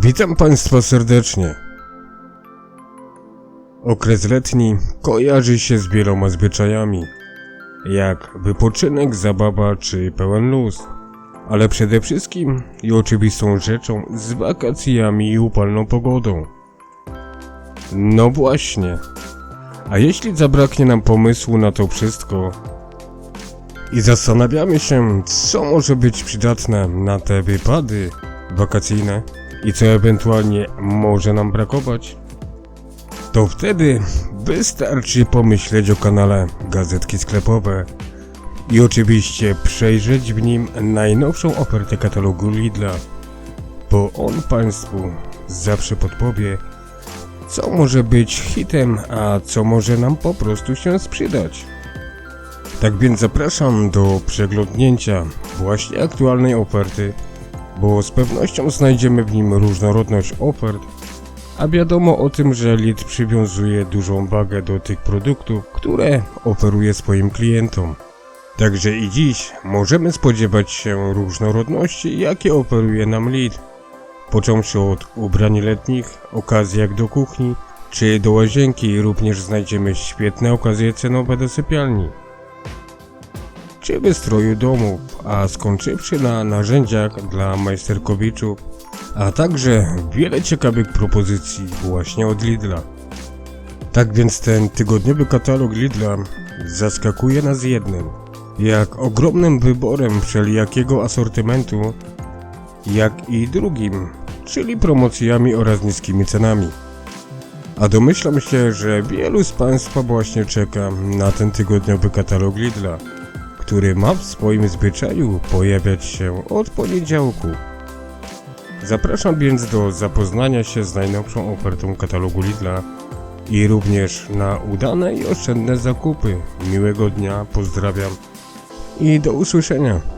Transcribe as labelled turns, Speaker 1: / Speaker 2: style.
Speaker 1: Witam Państwa serdecznie. Okres letni kojarzy się z wieloma zwyczajami, jak wypoczynek, zabawa czy pełen luz, ale przede wszystkim i oczywistą rzeczą z wakacjami i upalną pogodą. No właśnie. A jeśli zabraknie nam pomysłu na to wszystko i zastanawiamy się, co może być przydatne na te wypady wakacyjne i co ewentualnie może nam brakować, to wtedy wystarczy pomyśleć o kanale Gazetki Sklepowe i oczywiście przejrzeć w nim najnowszą ofertę katalogu Lidla, bo on Państwu zawsze podpowie, co może być hitem, a co może nam po prostu się sprzedać. Tak więc zapraszam do przeglądnięcia właśnie aktualnej oferty, bo z pewnością znajdziemy w nim różnorodność ofert, a wiadomo o tym, że Lidl przywiązuje dużą wagę do tych produktów, które oferuje swoim klientom. Także i dziś możemy spodziewać się różnorodności, jakie oferuje nam Lidl. Począwszy od ubrań letnich, okazji jak do kuchni, czy do łazienki również znajdziemy świetne okazje cenowe do sypialni czy wystroju domów, a skończywszy na narzędziach dla majsterkowiczów, a także wiele ciekawych propozycji właśnie od Lidla. Tak więc ten tygodniowy katalog Lidla zaskakuje nas jednym, jak ogromnym wyborem wszelijakiego asortymentu, jak i drugim, czyli promocjami oraz niskimi cenami. A domyślam się, że wielu z Państwa właśnie czeka na ten tygodniowy katalog Lidla który ma w swoim zwyczaju pojawiać się od poniedziałku. Zapraszam więc do zapoznania się z najnowszą ofertą katalogu Lidla i również na udane i oszczędne zakupy. Miłego dnia, pozdrawiam i do usłyszenia.